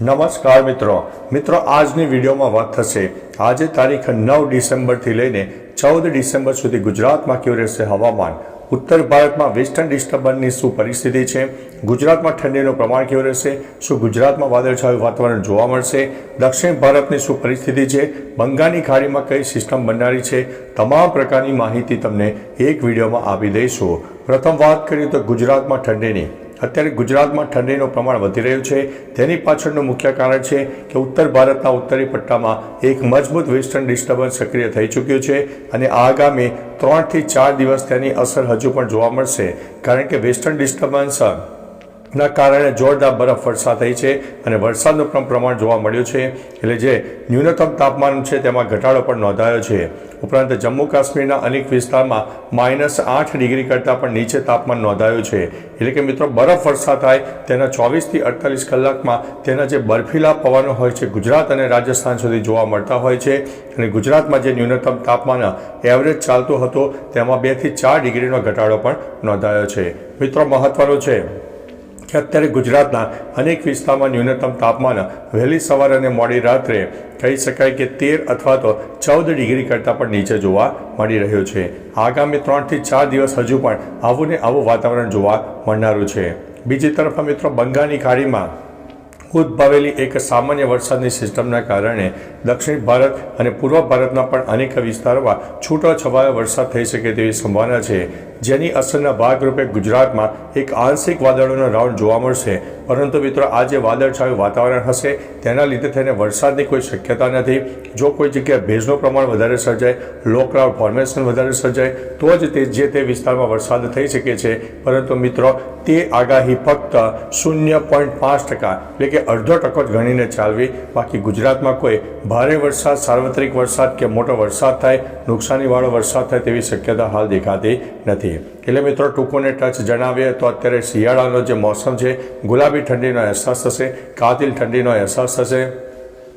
નમસ્કાર મિત્રો. મિત્રો, આજની વિડીયોમાં વાત થશે. આજે તારીખ નવ ડિસેમ્બરથી લઈને ચૌદ ડિસેમ્બર સુધી ગુજરાતમાં કેવું રહેશે હવામાન? ઉત્તર ભારતમાં વેસ્ટર્ન ડિસ્ટર્બન્સની શું પરિસ્થિતિ છે? ગુજરાતમાં ઠંડીનું પ્રમાણ કેવું રહેશે? શું ગુજરાતમાં વાદળછાયું વાતાવરણ જોવા મળશે? દક્ષિણ ભારતની શું પરિસ્થિતિ છે? બંગાળની ખાડીમાં કઈ સિસ્ટમ બનનારી છે? તમામ પ્રકારની માહિતી તમને એક વિડીયોમાં આપી દઈશું. પ્રથમ વાત કરીએ તો ગુજરાતમાં ઠંડીની. અત્યારે ગુજરાતમાં ઠંડીનું પ્રમાણ વધી રહ્યું છે. તેની પાછળનું મુખ્ય કારણ છે કે ઉત્તર ભારતના ઉત્તરી પટ્ટામાં એક મજબૂત વેસ્ટર્ન ડિસ્ટર્બન્સ સક્રિય થઈ ચૂક્યું છે અને આગામી ત્રણથી ચાર દિવસ તેની અસર હજુ પણ જોવા મળશે. કારણ કે વેસ્ટર્ન ડિસ્ટર્બન્સ ના કારણે જોરદાર બરફ વર્ષા થઈ છે અને વરસાદનું પણ પ્રમાણ જોવા મળ્યું છે. એટલે જે ન્યૂનતમ તાપમાન છે તેમાં ઘટાડો પણ નોંધાયો છે. ઉપરાંત જમ્મુ કાશ્મીરના અનેક વિસ્તારમાં માઇનસ આઠ ડિગ્રી કરતાં પણ નીચે તાપમાન નોંધાયું છે. એટલે કે મિત્રો બરફ વર્ષા થાય તેના ચોવીસથી અડતાલીસ કલાકમાં તેના જે બર્ફીલા પવનો હોય છે ગુજરાત અને રાજસ્થાન સુધી જોવા મળતા હોય છે. અને ગુજરાતમાં જે ન્યૂનતમ તાપમાન એવરેજ ચાલતું હતું તેમાં બેથી ચાર ડિગ્રીનો ઘટાડો પણ નોંધાયો છે. મિત્રો મહત્વનું છે કે અત્યારે ગુજરાતના અનેક વિસ્તારમાં ન્યૂનતમ તાપમાન વહેલી સવાર અને મોડી રાત્રે કહી શકાય કે તેર અથવા તો ચૌદ ડિગ્રી કરતાં પણ નીચે જોવા મળી રહ્યું છે. આગામી ત્રણથી ચાર દિવસ હજુ પણ આવું ને આવું વાતાવરણ જોવા મળનારું છે. બીજી તરફ મિત્રો બંગાળની ખાડીમાં ઉદ્ભવેલી એક સામાન્ય વરસાદની સિસ્ટમના કારણે દક્ષિણ ભારત અને પૂર્વ ભારતના પણ અનેક વિસ્તારોમાં છૂટો છવાયો વરસાદ થઈ શકે તેવી સંભાવના છે. જેની અસરના ભાગરૂપે ગુજરાતમાં એક આંશિક વાદળોનો રાઉન્ડ જોવા મળશે. પરંતુ મિત્રો આ જે વાદળછાયું વાતાવરણ હશે. તેના લીધે થઈને વરસાદની કોઈ શક્યતા નથી. જો કોઈ જગ્યાએ ભેજનું પ્રમાણ વધારે સર્જાય લો ફોર્મેશન વધારે સર્જાય, તો જ તે જે તે વિસ્તારમાં વરસાદ થઈ શકે છે. પરંતુ મિત્રો, તે આગાહી ફક્ત શૂન્ય પોઈન્ટ પાંચ ટકા એટલે કે અડધો ટકો જ ગણીને ચાલવી. બાકી ગુજરાતમાં કોઈ ભારે વરસાદ, સાર્વત્રિક વરસાદ કે મોટો વરસાદ થાય, નુકસાનીવાળો વરસાદ થાય તેવી શક્યતા હાલ દેખાતી નથી. એટલે મિત્રો, ટૂંકોને ટચ જણાવીએ તો અત્યારે શિયાળાનો જે મોસમ છે, ગુલાબી ઠંડીનો અહેસાસ થશે, કાતિલ ઠંડીનો અહેસાસ થશે.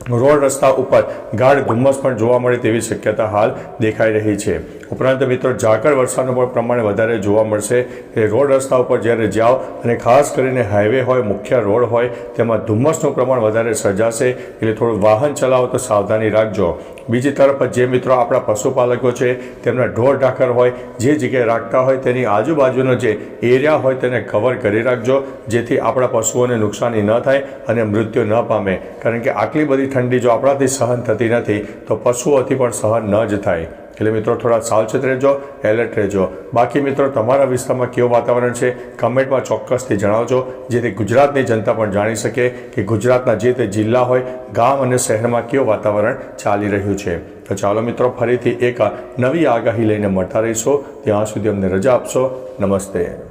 રોડ રસ્તા ઉપર ગાઢ ધુમ્મસ પણ જોવા મળે તેવી શક્યતા હાલ દેખાઈ રહી છે. ઉપરાંત મિત્રો, ઝાકળ વરસાદનું પણ પ્રમાણ વધારે જોવા મળશે. એ રોડ રસ્તા ઉપર જ્યારે જાઓ અને ખાસ કરીને હાઈવે હોય, મુખ્ય રોડ હોય, તેમાં ધુમ્મસનું પ્રમાણ વધારે સર્જાશે. એટલે થોડું વાહન ચલાવો તો સાવધાની રાખજો. બીજી તરફ જે મિત્રો આપણા પશુપાલકો છે, તેમના ઢોર ઢાકર હોય, જે જગ્યાએ રાખતા હોય તેની આજુબાજુનો જે એરિયા હોય તેને કવર કરી રાખજો, જેથી આપણા પશુઓને નુકસાની ન થાય અને મૃત્યુ ન પામે. કારણ કે આટલી બધી ઠંડી જો આપણાથી સહન થતી નથી, તો પશુઓથી પણ સહન ન જ થાય. એટલે મિત્રો, થોડા સાવચેત રહેજો એલર્ટ રહેજો. બાકી મિત્રો, તમારા વિસ્તારમાં કેવું વાતાવરણ છે, કમેન્ટમાં ચોક્કસથી જણાવજો, જેથી ગુજરાતની જનતા પણ જાણી શકે કે ગુજરાતના જે તે જિલ્લા હોય, ગામ અને શહેરમાં કેવું વાતાવરણ ચાલી રહ્યું છે. તો ચાલો મિત્રો, ફરીથી એક નવી આગાહી લઈને મળતા રહીશું. ત્યાં સુધી અમને રજા આપશો. નમસ્તે.